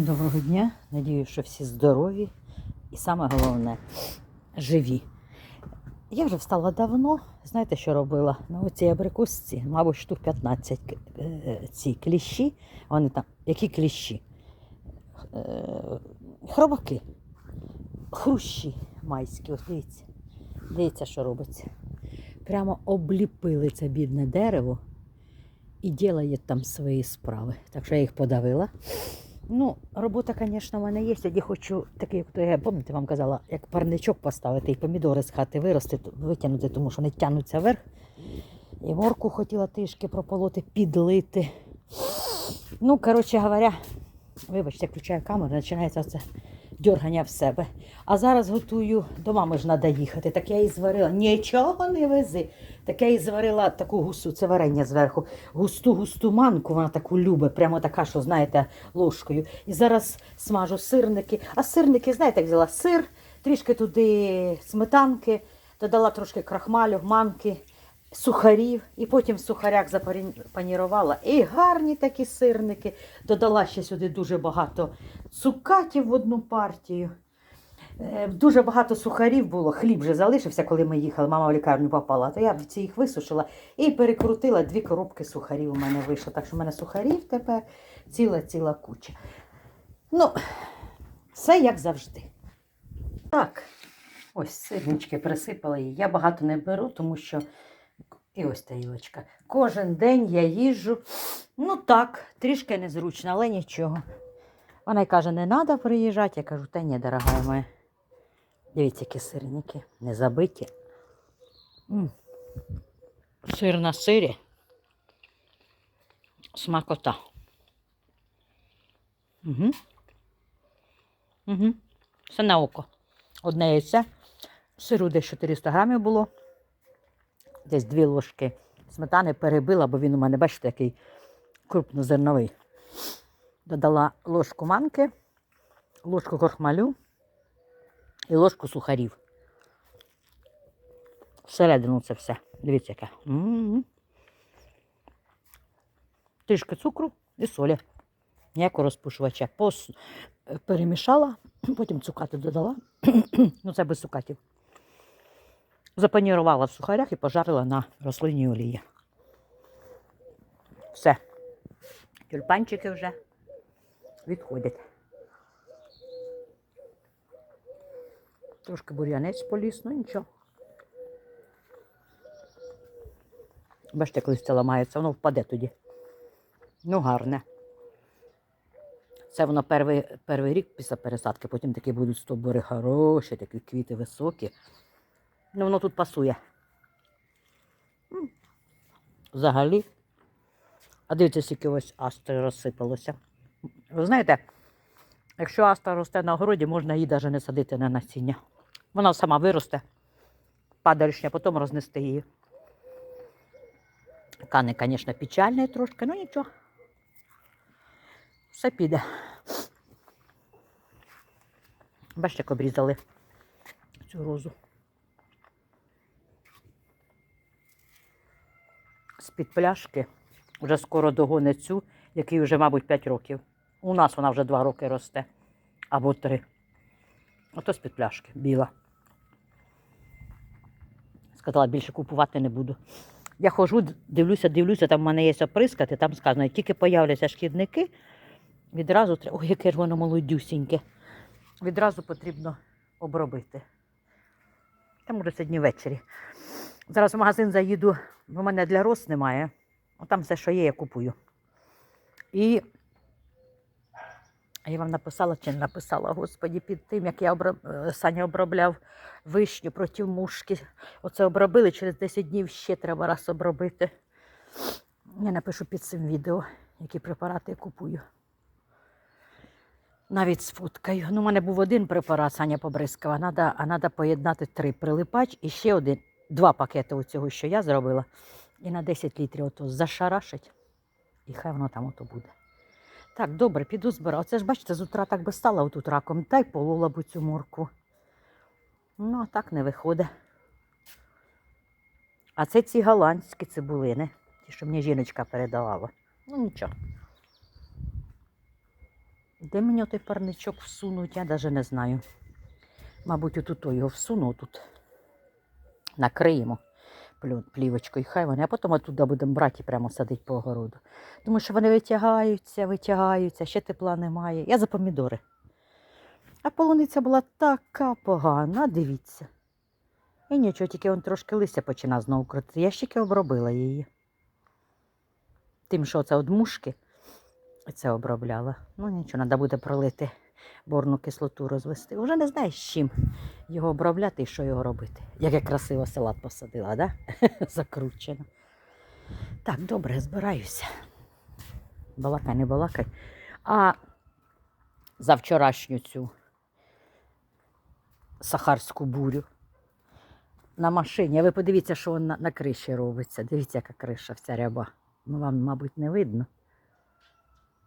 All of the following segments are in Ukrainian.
Доброго дня. Надію, що всі здорові і саме головне живі. Я вже встала давно. Знаєте, що робила? На оцій абрикосці, мабуть, штук 15 е, ці кліщі. Вони там, які кліщі? Е, Хробаки. Хрущі майські. Ось дивіться. Дивіться, що робиться. Прямо обліпили це бідне дерево і ділають там свої справи. Так що я їх подавила. Ну, робота, звісно, в мене є. Я хочу такий, як то я пам'ятаєте, вам казала, як парничок поставити і помідори з хати виростити, витягнути, тому що вони тягнуться вверх. І морку хотіла трішки прополоти, підлити. Ну, коротше говоря, вибачте, включаю камеру, починається це дьоргання в себе. А зараз готую, до мами ж треба їхати. Так я і зварила. Нічого не вези. Так я і зварила таку густу, це варення зверху, густу-густу манку, вона таку любить, прямо така, що, знаєте, ложкою. І зараз смажу сирники. А сирники, знаєте, взяла сир, трішки туди сметанки, додала трошки крахмалю, манки, сухарів, і потім в сухарях запанірувала. І гарні такі сирники. Додала ще сюди дуже багато цукатів в одну партію. Е, Дуже багато сухарів було, хліб вже залишився, коли ми їхали. Мама в лікарню попала. То я в ці їх висушила і перекрутила дві коробки сухарів. У мене вийшло. Так що в мене сухарів тепер ціла-ціла куча. Ну, все як завжди. Так, ось сирнички присипала її. Я багато не беру, тому що. І ось тарілочка. Кожен день я їжджу. Ну так, трішки незручно, але нічого. Вона й каже, не треба приїжджати. Я кажу, та ні, дорога моя. Дивіться, які сирники, не забиті. М. Сир на сирі. Смакота. Угу. Угу. Все на око. Одне яйце. Сиру десь 400 грамів було. Десь дві ложки сметани перебила, бо він у мене, бачите, який крупнозерновий. Додала ложку манки, ложку крохмалю і ложку сухарів. Всередину це все. Дивіться, яке. Трішки цукру і солі. Ніякого розпушувача. Пос... Перемішала, потім цукати додала. ну, це без цукатів. Запанірувала в сухарях і пожарила на рослинній олії. Все. Тюльпанчики вже відходять. Трошки бур'янець поліз, ну нічого. Бачите, коли це ламається, воно впаде тоді. Ну, гарне. Це воно перший, перший рік після пересадки, потім такі будуть стовбури хороші, такі квіти високі. Ну, воно тут пасує. Взагалі. А дивіться, скільки ось астри розсипалося. Ви знаєте, якщо аста росте на огороді, можна її навіть не садити на насіння. Вона сама виросте, падалішня, потім рознести її. Кани, звісно, печальні трошки, ну нічого. Все піде. Бачите, як обрізали цю розу. З-під пляшки вже скоро догонить цю, який вже, мабуть, 5 років. У нас вона вже 2 роки росте. Або 3. Ото з-під пляшки, біла. Сказала, більше купувати не буду. Я ходжу, дивлюся, дивлюся, там в мене є оприскати, там сказано, як тільки появляться шкідники, відразу треба. Ой, яке ж воно молодюсіньке. Відразу потрібно обробити. Та може сьогодні ввечері. Зараз в магазин заїду, бо в мене для роз немає. Там все, що є, я купую. І я вам написала чи не написала, господі, під тим, як я оброб... е, Саня обробляв вишню проти мушки. Оце обробили, через 10 днів ще треба раз обробити. Я напишу під цим відео, які препарати я купую. Навіть сфоткаю. Ну, у мене був один препарат, Саня побризкала, надо, а треба поєднати три прилипач і ще один, два пакети оцього, що я зробила. І на 10 літрів ото зашарашить. І хай воно там ото буде. Так, добре, піду збирати. Оце ж, бачите, з утра так би стала отут раком, та й полола б цю морку. Ну, а так не виходить. А це ці голландські цибулини, ті, що мені жіночка передавала. Ну, нічого. Де мені той парничок всунуть, я навіть не знаю. Мабуть, отут його всуну, тут накриємо плівочкою, хай вони, а потім оттуда будемо брати і прямо садити по огороду. Тому що вони витягаються, витягаються, ще тепла немає. Я за помідори. А полуниця була така погана, дивіться. І нічого, тільки он трошки листя почина знову крутити. Я ще обробила її. Тим, що це од мушки, це обробляла. Ну нічого, треба буде пролити борну кислоту розвести. Уже не знаю, з чим його обробляти і що його робити. Як я красиво салат посадила, да? Закручено. Так, добре, збираюся. Балакай, не балакай. А за вчорашню цю сахарську бурю на машині. А ви подивіться, що вон на, на криші робиться. Дивіться, яка криша вся ряба. Ну, вам, мабуть, не видно.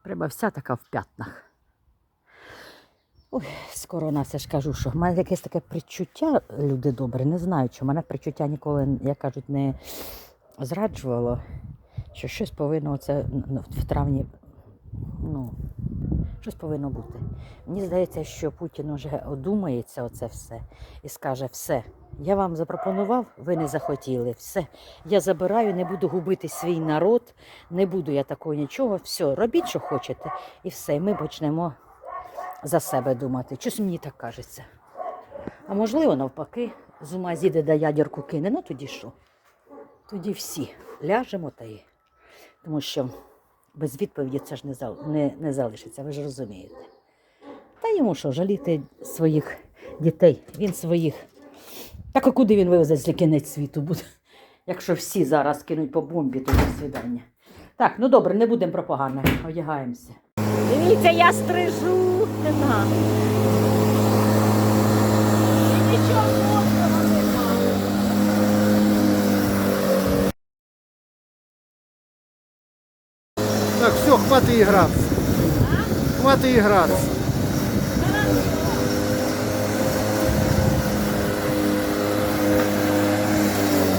Треба вся така в п'ятнах. Ой, скоро нас, я ж кажу, що в мене якесь таке причуття, люди добрі, не знаю, чи мене причуття ніколи, як кажуть, не зраджувало, що щось повинно ну, в травні, ну, щось повинно бути. Мені здається, що Путін уже одумається оце все і скаже, все, я вам запропонував, ви не захотіли, все, я забираю, не буду губити свій народ, не буду я такого нічого, все, робіть, що хочете, і все, ми почнемо за себе думати. Щось мені так кажеться. А можливо, навпаки, з ума зійде да ядерку кине, ну тоді що? Тоді всі ляжемо та й. Тому що без відповіді це ж не, зал... не, не залишиться, ви ж розумієте. Та йому що, жаліти своїх дітей, він своїх. Так а куди він вивезе, якщо кінець світу буде? Якщо всі зараз кинуть по бомбі, то до свидання. Так, ну добре, не будемо про погане, одягаємося. Дивіться, я стрижу. І нічого немає. Так, все, хватит играться. Хватит играться.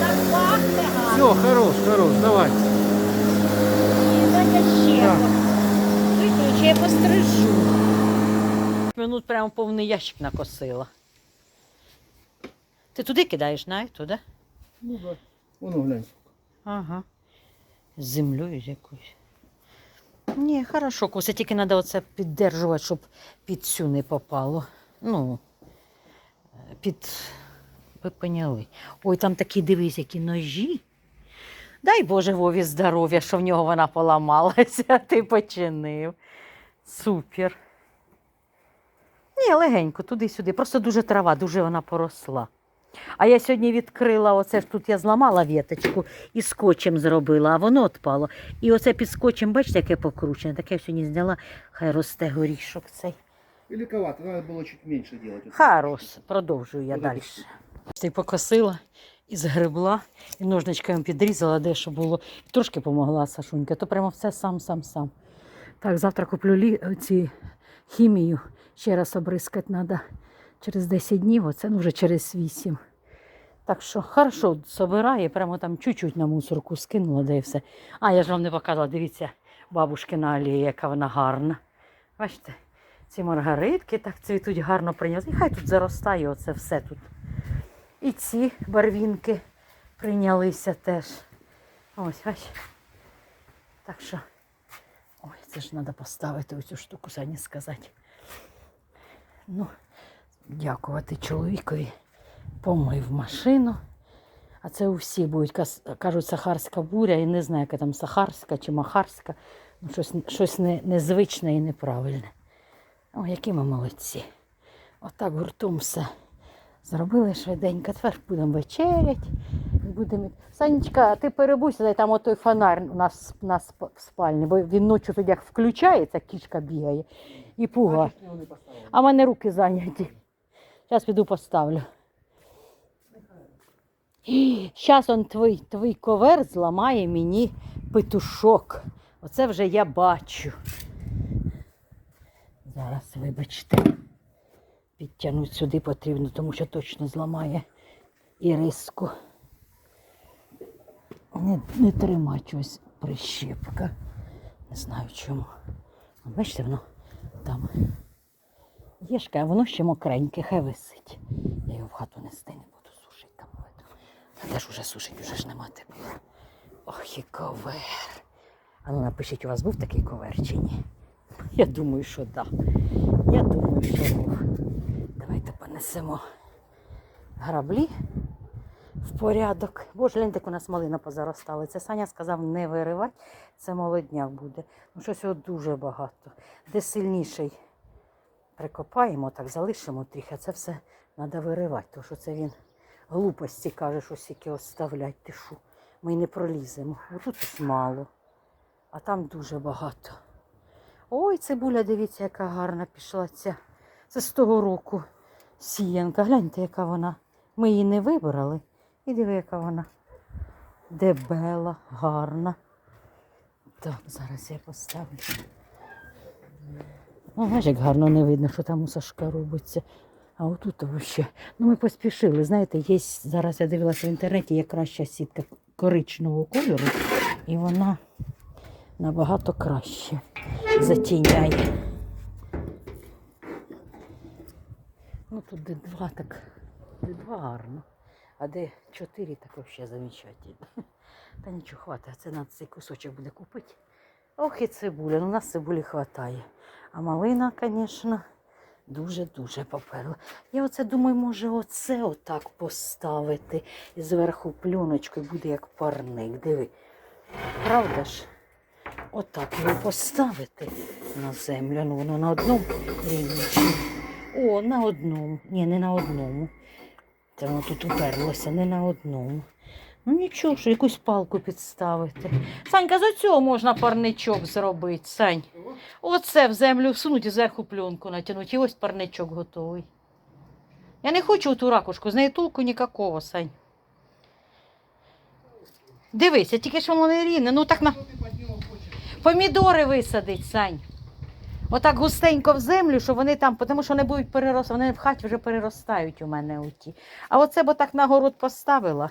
Так пахне гарно. Все, хорош, хорош, давай. Дайте ще. Так. Я пострижу. Минут прямо повний ящик накосила. Ти туди кидаєш, най, туди? Ну да. Воно глянь. Ага. З землею з якоюсь. Ні, хорошо, Кося, тільки треба оце піддержувати, щоб під цю не попало. Ну, під. Ви поняли. Ой, там такі дивись, які ножі. Дай Боже Вові здоров'я, що в нього вона поламалася, а ти починив. Супер. Ні, легенько, туди-сюди. Просто дуже трава, дуже вона поросла. А я сьогодні відкрила, оце ж тут я зламала віточку і скотчем зробила, а воно відпало. І оце під скотчем, бачите, яке покручене, таке я сьогодні зняла, хай росте горішок цей. Великовато, надо было чуть меньше делать. Хорош, продовжую я далі. Ти покосила і згребла, і ножничками підрізала, де що було. І трошки помогла Сашунька, то прямо все сам, сам, сам. Так, завтра куплю лі... ці хімію. Ще раз обрискати треба через 10 днів, оце ну вже через 8. Так що хорошо собирає, прямо там чуть-чуть на мусорку скинула, де і все. А, я ж вам не показала, дивіться, бабушкина алія, яка вона гарна. Бачите, ці маргаритки так цвітуть гарно прийняли. І хай тут заростає оце все тут. І ці барвінки прийнялися теж. Ось, ось. Так що, ой, це ж треба поставити оцю штуку, самі сказати. Ну, дякувати чоловікові. Помив машину. А це у всіх будуть кажуть сахарська буря, і не знаю, яка там сахарська чи махарська. Ну, щось, щось не, незвичне і неправильне. О, які ми молодці. Отак гуртом все зробили швиденько. Тепер будемо вечерять. І Будемо... Санечка, ти перебуйся, дай там отой фонар у нас, у нас в спальні, бо він ночі тут як включається, кішка бігає і пуга. А в мене руки зайняті. Зараз піду поставлю. Зараз он твій, твій ковер зламає мені петушок. Оце вже я бачу. Зараз, вибачте, підтягнути сюди потрібно, тому що точно зламає іриску. Не, не трима чогось прищепка. Не знаю чому. Бачите, воно там. Єшка, а воно ще мокреньке, хай висить. Я його в хату нести не буду сушити там де ж уже сушить, уже ж нема тепла. Ох, і ковер. А ну напишіть, у вас був такий ковер чи ні? Я думаю, що так. Да. Я думаю, що був. Давайте понесемо граблі в порядок. Боже, як у нас малина позаростала. Це Саня сказав не виривати, це молодняк буде. Ну, щось його дуже багато. Де сильніший прикопаємо, так залишимо трохи, а це все треба виривати, тому що це він глупості каже, що стільки оставлять, ти що. Ми не проліземо. Ось мало, а там дуже багато. Ой, цибуля, дивіться, яка гарна пішла ця. Це з того року сіянка. Гляньте, яка вона. Ми її не вибрали. І диви, яка вона дебела, гарна. Так, зараз я поставлю. Ну, знаєш, як гарно не видно, що там у Сашка робиться. А отут вообще. Ну, ми поспішили. Знаєте, є зараз я дивилася в інтернеті, є краща сітка коричневого кольору, і вона набагато краще затіняє. Ну тут де два так, де два гарно, а де чотири так взагалі замечательно. Та нічого хватає, це на цей кусочок буде купити. Ох і цибуля, ну у нас цибулі хватає. А малина, звісно, дуже-дуже поперла. Я оце думаю, може оце отак поставити і зверху плюночкою буде як парник. Диви. Правда ж? Отак його поставити на землю. Ну, воно на одному рівні. О, на одному. Ні, не на одному. Це воно тут уперлося, не на одному. Ну нічого, що якусь палку підставити. Санька, з оцього можна парничок зробити, Сань. Оце в землю всунуть і зверху пленку натягнути. І ось парничок готовий. Я не хочу ту ракушку, з неї толку ніякого, Сань. Дивися, тільки що воно не рівне. Ну так на. Помідори висадить, Сань. Отак густенько в землю, що вони там, тому що вони будуть переростати, вони в хаті вже переростають у мене оті. А оце бо так на город поставила.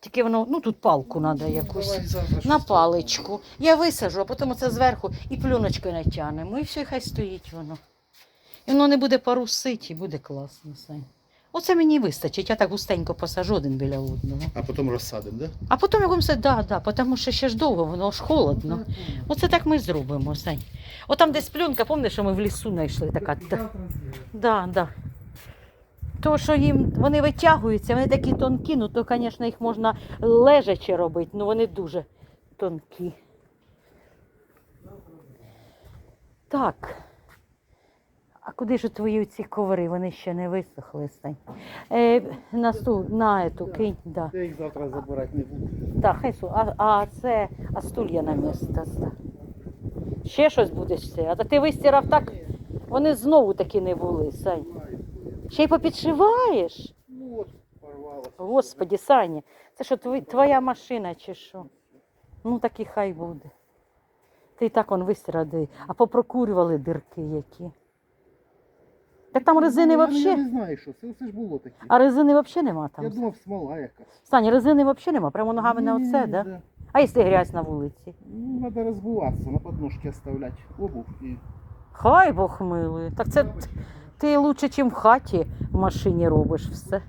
Тільки воно, ну тут палку треба якусь. На паличку. Я висажу, а потім це зверху і плюночки натягнемо. І все, і хай стоїть воно. І воно не буде парусити, і буде класно. Сань. Оце мені вистачить. Я так густенько посажу один біля одного. А потім розсадимо, да? А потім якось, да, да, тому що ще ж довго, воно ж холодно. Оце так ми зробимо, Сань. От там десь пленка, пам'ятаєш, що ми в лісу знайшли така. та- Да, да. То, що їм вони витягуються, вони такі тонкі, ну то, звісно, їх можна лежачи робити, ну вони дуже тонкі. Так. Куди ж твої ці коври? Вони ще не висохли, Стань. Е, на стул, на ету, кинь, да. Я їх завтра забирати не буду. Так, хай су. А, а це, а стулья на місце. став. Ще щось будеш це. А ти вистирав так, вони знову такі не були, Сань. Ще й попідшиваєш? Ну от, порвалося. Господі, Саня, це що твоя машина чи що? Ну так і хай буде. Ти і так он вистирав, диви. а попрокурювали дирки які. Так там резини Ну, я- взагалі. Я не знаю, що це, все ж було таке. А резини взагалі нема там. Я думав, смола якась. Саня, резини взагалі нема, прямо ногами на оце, да? А якщо грязь на вулиці? Ну, треба розбуватися, на подножки оставляти обув і Хай Бог милує. Так це ти лучше, ніж в хаті в машині робиш все.